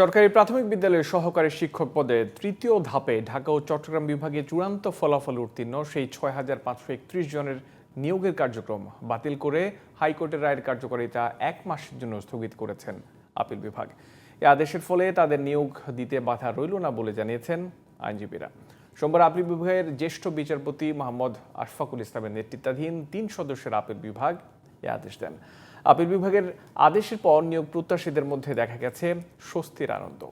সরকারি প্রাথমিক বিদ্যালয়ের সহকারী শিক্ষক পদে তৃতীয় ধাপে ঢাকা ও চট্টগ্রাম বিভাগে চূড়ান্ত ফলাফল উত্তীর্ণ। সেই ছয় হাজার পাঁচশো একত্রিশ জনের নিয়োগের কার্যক্রম বাতিল করে হাইকোর্টের রায়ের কার্যকারিতা এক মাসের জন্য স্থগিত করেছেন আপিল বিভাগ। এ আদেশের ফলে তাদের নিয়োগ দিতে বাধা রইল না বলে জানিয়েছেন আইনজীবীরা। সোমবার আপিল বিভাগের জ্যেষ্ঠ বিচারপতি মোহাম্মদ আশফাকুল ইসলামের নেতৃত্বাধীন তিন সদস্যের আপিল বিভাগ এ আদেশ দেন। আপিল বিভাগের আদেশের পর নিয়োগ প্রত্যাশীদের মধ্যে দেখা গেছে স্বস্তির আনন্দ।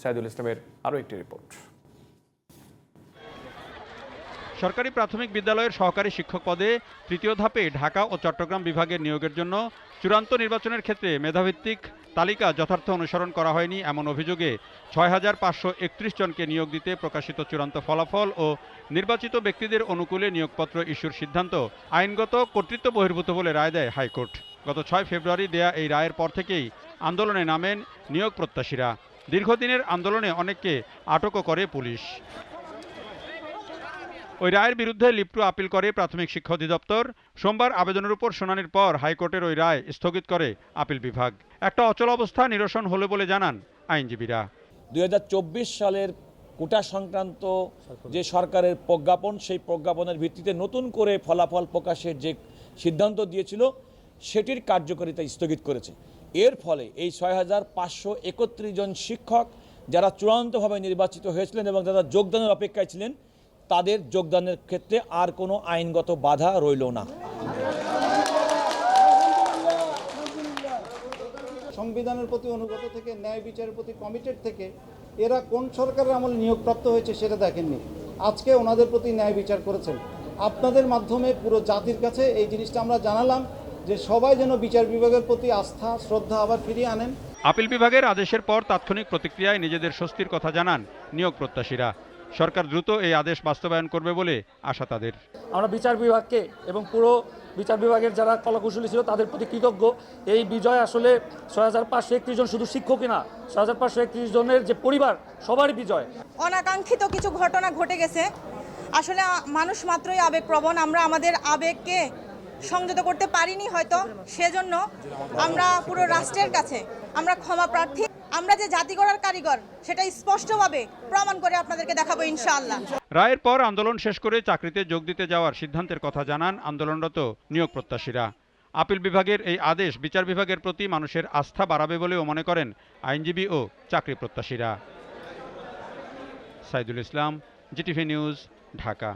সাইদুল ইসলামের আরও একটি রিপোর্ট। সরকারি প্রাথমিক বিদ্যালয়ের সহকারী শিক্ষক পদে তৃতীয় ধাপে ঢাকা ও চট্টগ্রাম বিভাগের নিয়োগের জন্য চূড়ান্ত নির্বাচনের ক্ষেত্রে মেধাভিত্তিক তালিকা যথার্থ অনুসরণ করা হয়নি এমন অভিযোগে ছয় হাজার পাঁচশো একত্রিশ জনকে নিয়োগ দিতে প্রকাশিত চূড়ান্ত ফলাফল ও নির্বাচিত ব্যক্তিদের অনুকূলে নিয়োগপত্র ইস্যুর সিদ্ধান্ত আইনগত কর্তৃত্ব বহির্ভূত বলে রায় দেয় হাইকোর্ট। গত ছয় ফেব্রুয়ারি দেয়া এই রায়ের পর থেকেই আন্দোলনে নামেন নিয়োগ প্রত্যাশীরা। দীর্ঘদিনের আন্দোলনে অনেককে আটকও করে পুলিশ। ওই রায়ের বিরুদ্ধে লিপ্টু আপিল করে প্রাথমিক শিক্ষা অধিদপ্তর। সোমবার আবেদনের উপর শুনানির পর হাইকোর্টের ওই রায় স্থগিত করে আপিল বিভাগ। একটা অচল অবস্থা নিরসন হলো বলে জানান আইনজীবীরা। দু হাজার চব্বিশ সালের কোটা সংক্রান্ত যে সরকারের প্রজ্ঞাপন, সেই প্রজ্ঞাপনের ভিত্তিতে নতুন করে ফলাফল প্রকাশের যে সিদ্ধান্ত দিয়েছিল, সেটির কার্যকারিতা স্থগিত করেছে। এর ফলে এই ছয় হাজার পাঁচশো একত্রিশ জন শিক্ষক যারা চূড়ান্তভাবে নির্বাচিত হয়েছিলেন এবং যারা যোগদানের অপেক্ষায় ছিলেন তাদের যোগদানের ক্ষেত্রে আর কোনো আইনগত বাধা রইল না। সংবিধানের প্রতি অনুগত থেকে ন্যায় বিচারের প্রতি কমিটেড থেকে এরা কোন সরকারের আমলে নিয়োগপ্রাপ্ত হয়েছে সেটা দেখেননি। আজকে ওনাদের প্রতি ন্যায় বিচার করেছেন। আপনাদের মাধ্যমে পুরো জাতির কাছে এই জিনিসটা আমরা জানালাম যে সবাই যেন বিচার বিভাগের প্রতি আস্থা শ্রদ্ধা আবার ফিরিয়ে আনেন। আপিল বিভাগের আদেশের পর তাৎক্ষণিক প্রতিক্রিয়ায় নিজেদের স্বস্তির কথা জানান নিয়োগ প্রত্যাশীরা। সরকার দ্রুত এই আদেশ বাস্তবায়ন করবে বলে আশা তাদের। আমরা বিচার বিভাগকে এবং পুরো বিচার বিভাগের যারা কলাকুশলী ছিল তাদের প্রতি কৃতজ্ঞ। এই বিজয় আসলে ছয় হাজার পাঁচশো একত্রিশ জন শুধু শিক্ষকই না ছয় হাজার পাঁচশো একত্রিশ জনের যে পরিবার সবারই বিজয়। অনাকাঙ্ক্ষিত কিছু ঘটনা ঘটে গেছে। আসলে মানুষ মাত্রই আবেগপ্রবণ। আমরা আমাদের আবেগকে সংযত করতে পারিনি হয়তো। সেজন্য আমরা পুরো রাষ্ট্রের কাছে আমরা ক্ষমা প্রার্থী। আমরা যে জাতি গড়ার কারিগর, সেটা স্পষ্টভাবে প্রমাণ করে আপনাদেরকে দেখাবো ইনশাআল্লাহ। রায়ের পর আন্দোলন শেষ করে চাকরিতে যোগ দিতে যাওয়ার সিদ্ধান্তের কথা জানান আন্দোলনরত নিয়োগ প্রত্যাশীরা আপিল বিভাগের এই আদেশ বিচার বিভাগের প্রতি মানুষের আস্থা বাড়াবে বলেও মনে করেন আইনজীবী ও চাকরি প্রত্যাশীরা সাইদুল ইসলাম, জিটিভি নিউজ, ঢাকা।